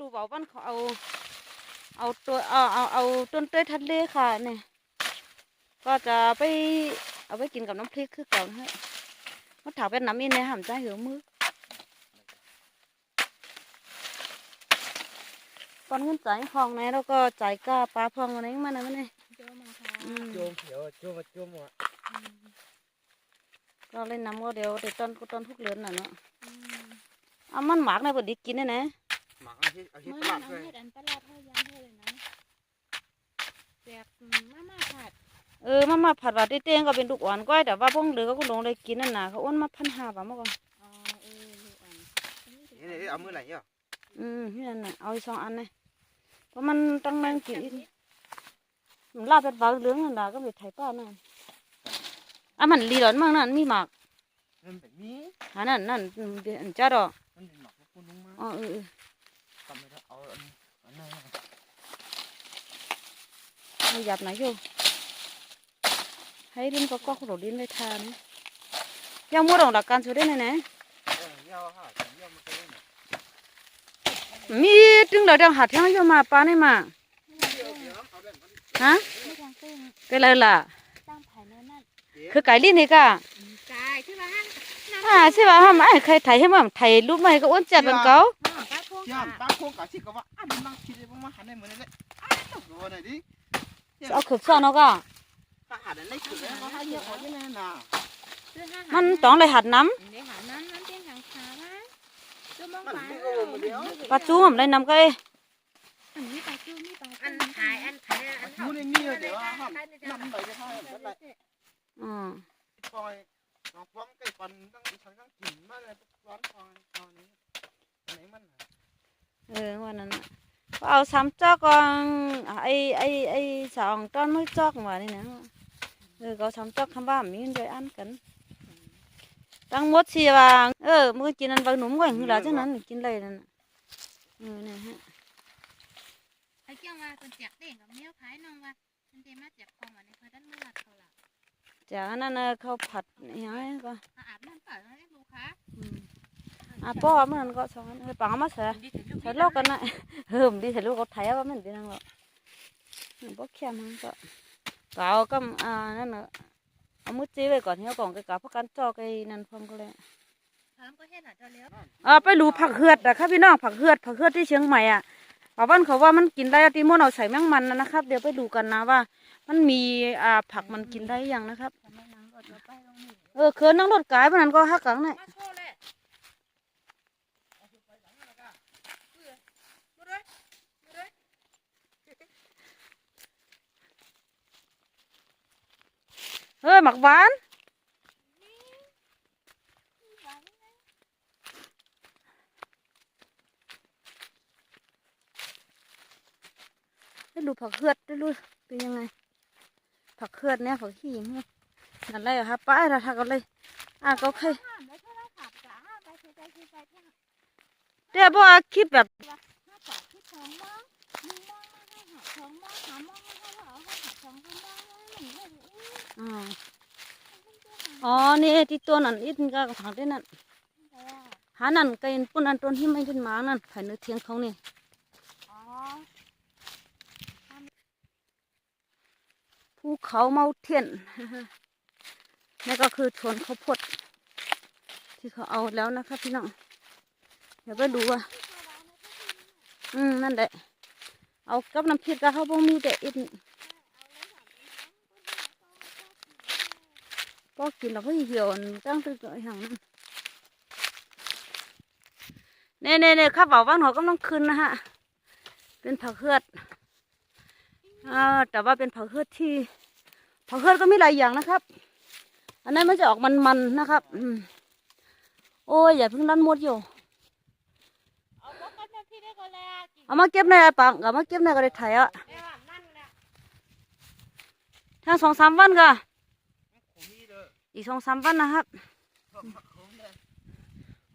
รู้บอกว่าเขาเอาเอาตัวเอาเอาเอาต้นเต้ยทัดเล่ค่ะเนี่ยก็จะไปเอาไปกินกับน้ำพริกคือเก่านะฮะมันถากเป็นน้ำอินเนี่ยหามใจเหือมือก่อนเงินจ่ายห้องไหนแล้วก็จ่ายกาปลาพองอะไรมันนะมันเนี่ยโจมาค่ะอืมโจมเขียวโจมมาโจมอะก็เล่นน้ำก็เดี๋ยวเดี๋ยวต้นก็ต้นทุกเรือนน่ะเนาะอืมเอามันหมากในบดีกินเนี่ยนะ หมักเอาที่เอาที่เมื่อตนั้ลานดเลยเอาเห็ดอันตลาดเท่ายำเท่าเลยนะแบบอืมมาม่าผัดเออมามาผัดว่าเต้งๆก็เป็นลูกอ่อนก้อยแต่ว่าพวกเหลือก็คุณลงเลยกินนั่นน่ะเขาอ้วนมาพันห้าบาทเมื่อก่อนอ๋อเออลูกอันนี่ถึงนี่นี่เอามือไหนอะอืมนี่นั่นน่ะเอาอีกสองอันเลยเพราะมันต้องนั่งกินอีกมันลาบเป็นบาเหลืองนั่นน่ะก็ไปไถป้านั่นอะมันลีหลอนมั่งนั่นมีหมากมันเป็นมีอันนั้นนั่นเดี๋ยวอันจ้าดอกมันเป็นหมักพวกนุ่งมาอ๋อเออเออ ทำไม่ได้เอาอั นอันนั้นให้หยับไหนอยู่ให้ดินก็ก็ขดดินไปทานยังมัวดองดักการช่วยได้ไหนนะเออยาวฮะยาวมันก็ได้เนี่ยมีถึงเดี๋ยวดังหัดทั้งยมาปานี่มาเดี๋ยวเดี๋ยวเอาแบบมันฮะไม่ทางเต้นก็เลยล่ะตั้งภายในนั่นคือไก่ลิ้นนี่ก็อืมกายที่ว่าห้างอ่าใช่ป่ะฮะไม่เคยถ่ายให้มันถ่ายรูปมาให้ก็อ้วนจัดเป็นเก่า น้ำป้าพวกยาค่ะมตาโค้งกับที่ก็ว่าอันนี้มันคิดเลยว่ามาหันในมือนี่แหละอ้าวตัวไหนดิเอาขืบซ่อนเอาก็ถ้าหันในคือแล้วก็ให้เยอะกว่านี้แน่น่ะซื้อห้างมันต้องเลยหัดน้เดี๋ยวหาน้ำน้ำเต้นทางขาว่าจูมองมันฟ้าไม่โอ้มาเดียวำปลาจู้มเลยน้ำก็เอ้อันนี้ปลาจูนี่ปลาอันขายอันขายอันอยู่ในนี้เดี๋ยวห้ามนำไปจะให้แบบไรอืมปล่อยน้องฟ้องไก่ปันต้องอี เลยร้อนปล่อยตอนนี้ไหนมันเออวันนั้นน่ะก็เอาซ้ำจอกก่อนอะไอไอไอสองต้นมือจอกมานี่นะเออก็เอาซ้ำจอกคำบ้ามีเงินด้วยอันกันตั้งหมดสี่วางเออมือกินอันบางหนุ่มก่อนคือหลาจังนั้นกินเลยนั่นน่ะเออเนี่ยฮะไอ้เจ้าว่าคนเจียกเด้งกับเนี้ยขายน้องว่ามันเดมาเจียกคองวันนี้เขาดันมือหลัดเขาละจากอันนั้นน่ะเขาผัดอย่างไรก็อาบน้ำเปล่าแล้วลูกค้า อืมอะป้อมันก็สองอันเออปังเอามาเสียใส่โลกกันนะเฮิมดีใส่โลกเขาไทยว่ามันเป็นยังไงมันบ่เข้มมันก็ก็เอาก็อ่านั่นน่ะเอามือจีไว้ก่อนที่เอากล่องกะกะเพราะกันจอกไอ้นั่นพร้อมก็เลยถามก็เห็นอะเจ้าเลี้ยวอ่าไปดูผักเหือดนะครับพี่น้องผักเหือดผักเหือดที่เชียงใหม่อะป่าวันเขาว่ามันกินได้ตีมวนเอาใส่แมงมันนะนะครับ เดี๋ยวไปดูกันนะว่า มันมีอ่าผักมันกินได้ยังนะครับทำไมนางก็จะไปตรงนี้เออเคินนั่งรถกายพวกนั้นก็ฮักกังเนี่ยมาโชว์ เลยเออหมักหวานให้ดูผักเหือดได้ดูเป็นยังไง ผักเขือดเนี่ยผักขี้เนี่ยนั่นเลยเหรอครับป้าเราทักกันเลยอะก็เคยห้ามแล้วถ้าเราขับจ๋าห้ามไปคือไปคือไปที่เดี๋ยวบอกว่าคลิปแบบ อ๋อ นี่ที่ตัวนั่นอีกก็ทางที่นั่นหานั่นก็เห็นปุ่นอันต้นที่ไม่เป็นหมานั่นภายในเทียงเขานี่อ๋อภูเขาเมาเทียนนี่ก็คือชนเขาพด ที่เขาเอาแล้วนะครับพี่น้อง เดี๋ยวไปดูว่า อืม นั่นแหละ เอากับน้ำพริกก็เขาบ่มีแต่อีก พอกินแล้วก็เหี่ยวอันตั้งแตัวอย่างนั้นเน่เน่เน่ข้าวเบาบ้านเขากำลังขึ้นนะฮะ เป็นผักเฮือดอ่าแต่ว่าเป็นผักเฮือดที่ผักเฮือดก็มีหลายอย่างนะครับ อันนั้นมันจะออกมันๆนะครับอืมโอ้ยอย่าเพิ่งดันหมดอยู่เอาบอกกันที่ได้ก็แล้วกินเอามาเก็บในไอ้ปังเอามาเก็บในก็ได้ไถอะได้ว่านั่นแหละทั้งสองสามวันก็ผมนี่เลย อีกสองสามวันนะครับ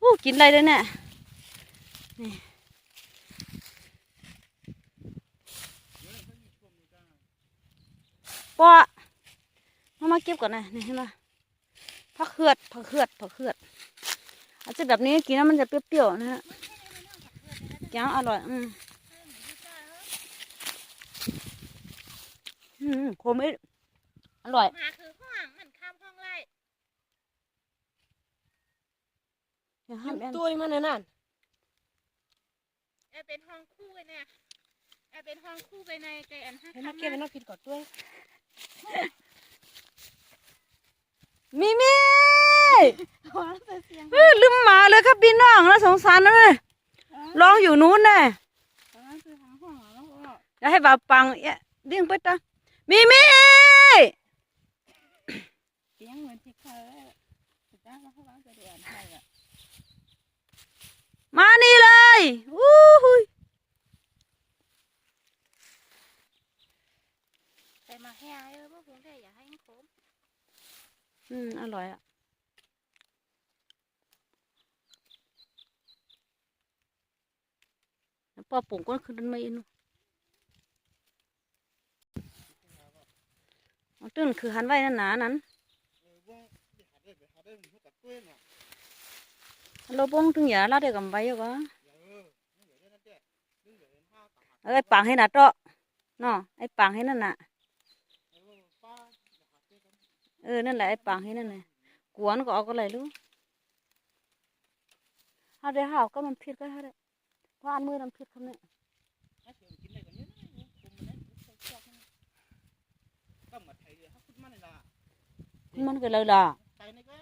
อู้กินอะไรเลยเนี่ยนี่ปะเอามาเก็บก่อนนะนี่เห็นไหมผักเขือดผักเขือดผักเขือดอาจจะแบบนี้กินแล้วมันจะเปรี้ยวๆนะฮะแกงอร่อย อืมให้ดูจ้าเอออืมโคมอร่อย มาคือห้องมันข้ามห้องไล่ อย่าห้ามแอนตุ้ยมันนั่นแอเป็นห้องคู่ไปเนี่ยแอเป็นห้องคู่ไปในไก่อันห้าให้ข้านักเก็บให้นักผิดก่อนตุ้ยมิมิว้าวเสียงเอ้ยลืมหมาเลยครับพี่น้องน่าสงสารนะเลยร้องอยู่นู้นแน่ว้าวคือทางห้องแล้วก็อย่าให้บ่าวปังเอ๊ะเดี้ยงไปตามิมิเสียงเหมือนที่เคยสุดยอดแล้วเขาว้าวจะเดือดให้อะ มานี่เลยอู้หุยแต่มาแห่เออเมื่อคืนได้อย่าให้ขมอืม อร่อยอะปอปุ่งก้นขึ้นมันไม่อินอ๋อตื่นคือหันไว้นั่นหนานั้น เออว่างไปหาได้ไปหาได้มันหัวกับตัวน่ะเราบงตึงอย่าลาเด็กกับใบอยู่ก็เออนี่เดี๋ยวนั่นเด้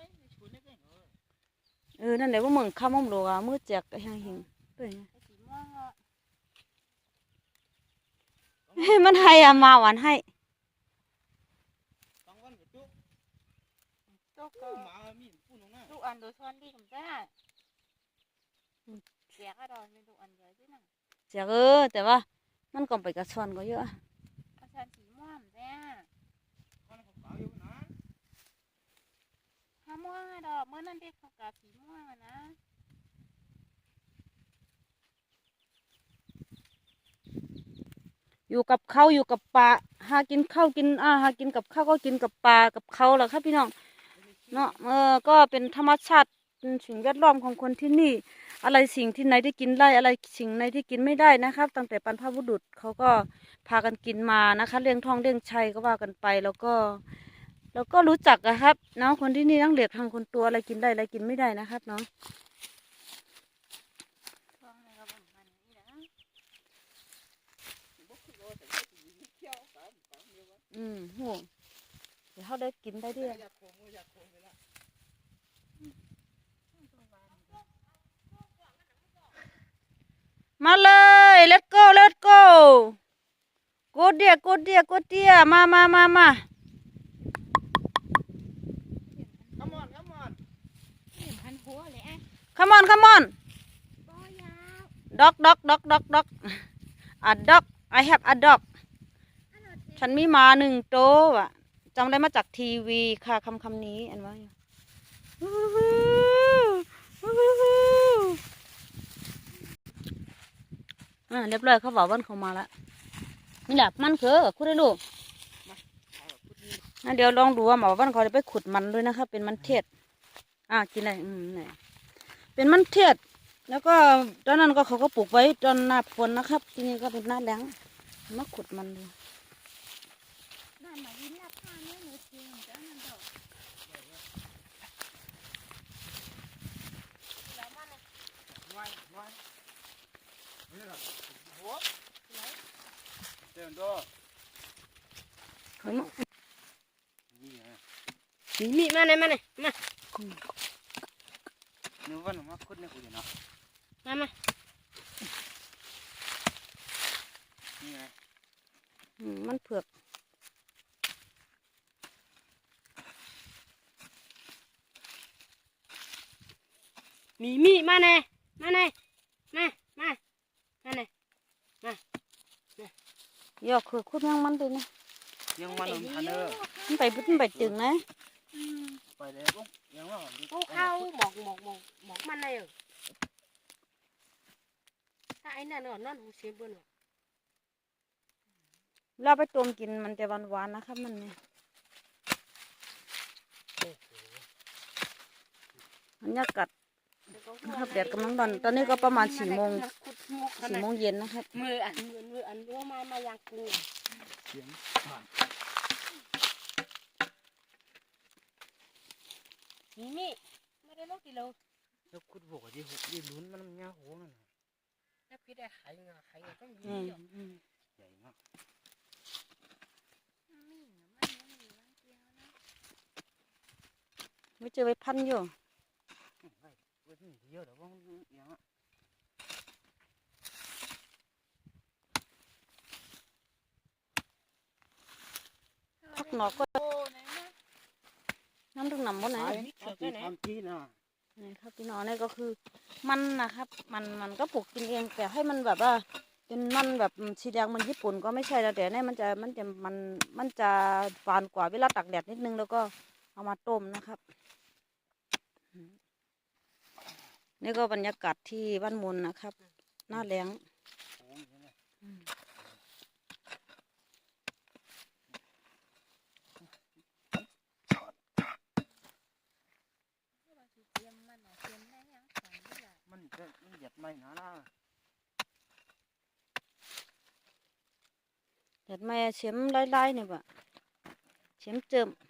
เออนั่นแหละว่ามึงข้ามมโลกอะมือแจกก็ยังหิงด้วยไงไอ้สีม่วงอะเฮ้ยมันให้อะมาหวานให้ต้องวันกับตุ๊กตุ๊กกูมามีปูนงน่ะลูกอันโดยซ้อนดีกับจ้าเสียก็ดอนเป็นลูกอันเดียวใช่ไหมแจกเออแต่ว่ามันก็ไปกระชอนก็เยอะอะกระชันสีม่วงจ้า วันเขาขาวอยู่นะ ห้าม่วงดอกเมื่อนั้นเด็กเขากับสีม่วงนะอยู่กับเขาอยู่กับปลาหากินข้าวกินอ่าหากินกับข้าวก็กินกับปลากับเขาแหละครับพี่น้องเนาะเออก็เป็นธรรมชาติสิ่งแวดล้อมของคนที่นี่ อะไรสิ่งที่ไหนที่กินได้อะไรสิ่งไหนที่กินไม่ได้นะครับ ตั้งแต่บรรพบุรุษเขาก็พากันกินมานะคะ เลี้ยงทองเลี้ยงชัยก็ว่ากันไปแล้วก็ แล้วก็รู้จักอะครับเนาะคนที่นี่ทั้งเหลียกทางคนตัวอะไรกินได้อะไรกินไม่ได้นะครับเนาะองเลยก็บ่มมันนี่นะอืมโหเดี๋ยวเขาได้กินได้ด้วยอยากโคงอยากโคงไปละมาเลย let's go let's go โกเดียโกเดียโกเดียมามามามา ขมอนขมอน เห็นพันหัวเลย อะ come on come on ปอยาว dog dog dog dog dog a dog I have a dog อันนั้นฉันมีหมาหนึ่งโตวอะจำได้มาจากทีวีค่ะคำคำนี้อันว่าอยู่อ่าเรียบร้อยเขาบอกวันเขามาแล้วนี่แหละมันคือคุณได้ลูกนะเดี๋ยวลองดูว่าหมอวันเขาจะไปขุดมันด้วยนะคะ เป็นมันเทศอ่ากินอะไรอืมนี่ เป็นมันเทศ แล้วก็ตอนนั้นก็เขาก็ปลูกไว้ตอนหน้าฝนนะครับ ทีนี้ก็เป็นหน้าแล้งมาขุดมันดูนั่นมายิ้มาเนี่ยหนูจริงจ้านั่นดอกแล้วมันเนี่ยน้อยน้อยนี่แหละหัวเดินดูเฮ้ยมานี่ไงมีมีมาไหนมาไหนมา นึกว่าหนูมาคุดเนี่ยกูอยู่เนาะมามานี่ไงอืมมันเผือกมีมีมาไหนมาไหนมามามาไหนยอกคือคุดยังมันไปนะยังมันมันพันเออมันไปมันไปจึงนะอืมไปเลยปุ๊บ ยังว่าเข้าหมอกหมอกหมอกหมอกมันเออถ้าไอ้นั่นเนอะนั่นหูเสียเบิ้ลเราไปต้มกินมันจะหวานๆนะครับมันเนี่ยมันยากัดเดี๋ยวก็นะครับแดดกำลังร้อนตอนนี้ก็ประมาณสี่โมงสี่โมงเย็นนะครับ มืออันมืออันรู้มามายังกูเสียง ผ่านมีมีไม่ได้ลกกิโลแล้วคุดบอกว่าที่หกที่ลุ้นมันมันยาโหงนั่นน่ะถ้าพี่ได้ขายงาขายงาต้องอืมีมหรอกอืมใหญ่มากไม่เจอไปพันอยู่อืมไอ้เว้ยนี่เดียวเดี๋ยวว่ามันอย่างอะพักหนอกก็ น้ำดึงน้ำบนไหนไอ้เอาตีทำที่น่ะนี่ครับพี่น้องนี่ก็คือมันนะครับ มันมันก็ปลูกกินเองแต่ให้มันแบบว่าเป็นมันแบบสีแดงมันญี่ปุ่นก็ไม่ใช่แล้วแต่เนี่ยมันจะมันจะมันมันจะฝานกว่าเวลาตักแดดนิดนึงแล้วก็เอามาต้มนะครับอืมนี่ก็บรรยากาศที่บ้านมุนนะครับ หน้าแล้ง โหงอย่างนี้อืมมันจะมั